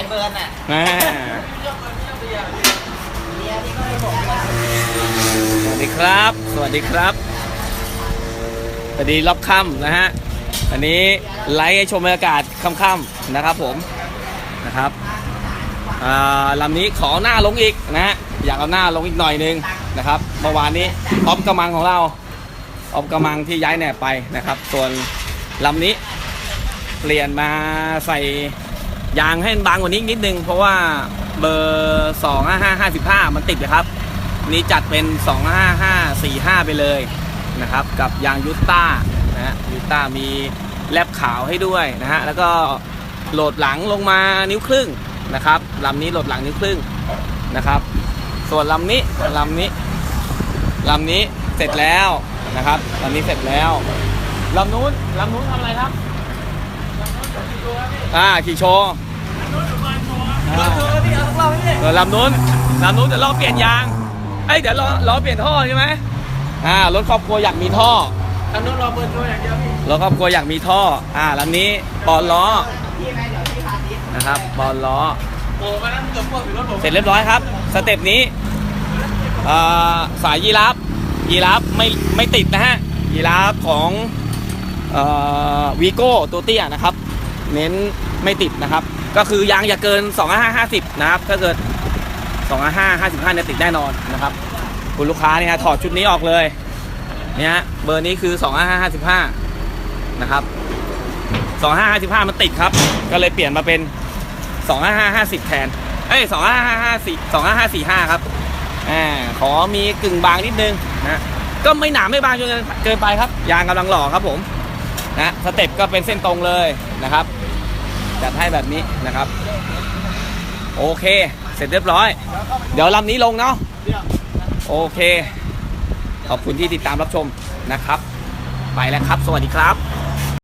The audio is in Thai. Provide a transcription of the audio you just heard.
ายเบิร์นอะอ่าเมียนี่ก็เลยบอกว่าสวัสดีครับ สวัสดีครับสวัสดีรอบค่ำนะฮะอันนี้ไลฟ์ให้ชมบรรยากาศค่ำๆนะครับผมนะครับอ่าลำนี้ขอหน้าลงอีกนะฮะอยากเอาหน้าลงอีกหน่อยนึงนะครับเมื่อวานนี้ออฟกำมังของเราออฟกำมังที่ย้ายแหนบไปนะครับ ส่วนลำนี้เปลี่ยนมาใส่ ยางให้มันบางกว่านี้นิดนึง เพราะว่าเบอร์2 5 5 5 5 มันติดนะครับ นี้จัดเป็น 25545 ไปเลยนะครับ กับยางยุตต้านะฮะยุตต้ามีแลบขาวให้ด้วยนะฮะ แล้วก็โหลดหลังลงมานิ้วครึ่งนะครับลำนี้โหลดหลังนิ้วครึ่งนะครับ ส่วนลำนี้ลำนี้ลำนี้เสร็จแล้วนะครับลำนี้เสร็จแล้วลำนู้นลำนู้นทำอะไรครับ อ่าขี่โชว์อ่าพี่เอาทุกเราไม่ได้เออลำนู้นลำนู้นเดี๋ยวรอเปลี่ยนยางเอ้ยเดี๋ยวรอรอเปลี่ยนท่อใช่ไหมอ่ารถครอบครัวอยากมีท่อทางนู้นรอเบิร์นโชว์อย่างเดียวพี่รถครอบครัวอยากมีท่อ อ่าลำนี้ปอนล้อพี่ไงเดี๋ยวพี่พาทิศนะครับปอนล้อโอ้มานั้นเกือบพวกถึงรถผมเสร็จเรียบร้อยครับ สเต็ปนี้อ่าสายยีราฟยีราฟไม่ไม่ติดนะฮะยีราฟของวีโก้ตัวเตี้ยนะครับ เน้น ไม่ติดนะครับ ก็คือยางอย่าเกิน 2550 นะครับ ถ้าเกิด 25 55เนี่ยติดแน่นอนนะครับ คุณลูกค้าเนี่ยถอดชุดนี้ออกเลยเนี่ยเบอร์นี้คือ 2555 นะครับ 2555 มันติดครับ ก็เลยเปลี่ยนมาเป็น 2550แทน เอ้ย 2554 2545 ครับอ่าขอมีกึ่งบางนิดนึงนะก็ไม่หนาไม่บางจนเกินไปครับ ยางกำลังหล่อครับผมนะสเต็ปก็เป็นเส้นตรงเลยนะครับ จัดให้แบบนี้นะครับ โอเค เสร็จเรียบร้อย เดี๋ยวลำนี้ลงเนาะโอเค ขอบคุณที่ติดตามรับชมนะครับ ไปแล้วครับ สวัสดีครับ